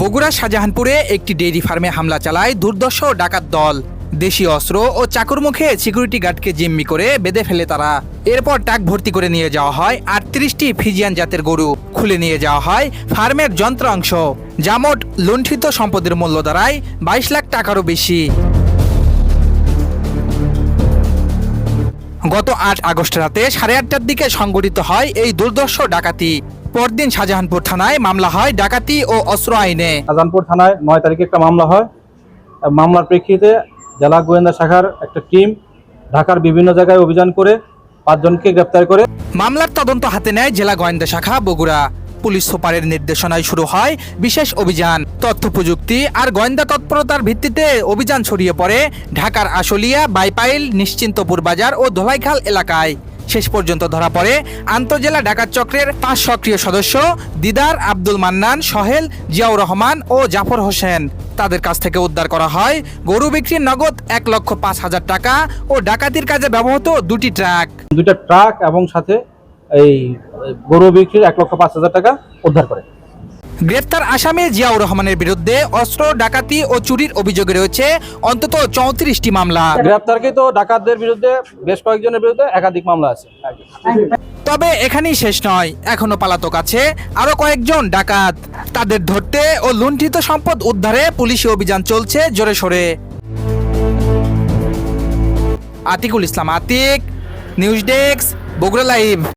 বগুড়া শাহজাহানপুরে একটি ডেইরি ফার্মে হামলা চালায় দুর্দর্শ ডাকাত দল। দেশীয় অস্ত্র ও চাকুর মুখে সিকিউরিটি গার্ডকে জিম্মি করে বেঁধে ফেলে তারা। এরপর টাক ভর্তি করে নিয়ে যাওয়া হয় আটত্রিশটি ফিজিয়ান জাতের গরু। খুলে নিয়ে যাওয়া হয় ফার্মের যন্ত্রাংশ। জামট লুণ্ঠিত সম্পদের মূল্য দাঁড়ায় বাইশ লাখ টাকারও বেশি। গত আট আগস্ট রাতে সাড়ে আটটার দিকে সংগঠিত হয় এই দুর্দর্শ ডাকাতি। পরদিন শাহজাহানপুর থানায় মামলা হয় ডাকাতি ও অস্ত্র আইনে। শাহজাহানপুর থানায় নয় তারিখে একটা মামলা হয়। মামলার প্রেক্ষিতে জেলা গোয়েন্দা শাখার একটা টিম ঢাকার বিভিন্ন জায়গায় অভিযান করে পাঁচজনকে গ্রেপ্তার করে। মামলার তদন্ত হাতে নেয় জেলা গোয়েন্দা শাখা বগুড়া। পুলিশ সুপারের নির্দেশনায় শুরু হয় বিশেষ অভিযান। তথ্য প্রযুক্তি আর গোয়েন্দা তৎপরতার ভিত্তিতে অভিযান ছড়িয়ে পড়ে ঢাকার আশুলিয়া বাইপাইল নিশ্চিন্তপুর বাজার ও ধোলাইখাল এলাকায়। শেষ পর্যন্ত ধরা পড়ে আন্তজেলা ডাকাত চক্রের পাঁচ সক্রিয় সদস্য দিদার আব্দুল মান্নান, সহেল, জিয়াউর রহমান ও জাফর হোসেন। তাদের কাছ থেকে উদ্ধার করা হয় গরু বিক্রির নগদ এক লক্ষ পাঁচ হাজার টাকা ও ডাকাতির কাজে ব্যবহৃত দুটি ট্রাক। দুটা ট্রাক এবং সাথে এই গরু বিক্রির এক লক্ষ পাঁচ হাজার টাকা উদ্ধার করে। গ্রেপ্তার আসামি জিয়াউর রহমানের বিরুদ্ধে অস্ত্র ডাকাতি ও চুরির অভিযোগে রয়েছে অন্তত চৌত্রিশটি মামলা। গ্রেপ্তারকৃত ডাকাতদের বিরুদ্ধে বেশ কয়েকজনের বিরুদ্ধে একাধিক মামলা আছে। তবে এখানেই শেষ নয় এখনও পালাতক আছে আরও কয়েকজন ডাকাত। তাদের ধরতে ও লুণ্ঠিত সম্পদ উদ্ধারে পুলিশি অভিযান চলছে জোরে সোরে। Atikul Islam Atik news desk Bogura live.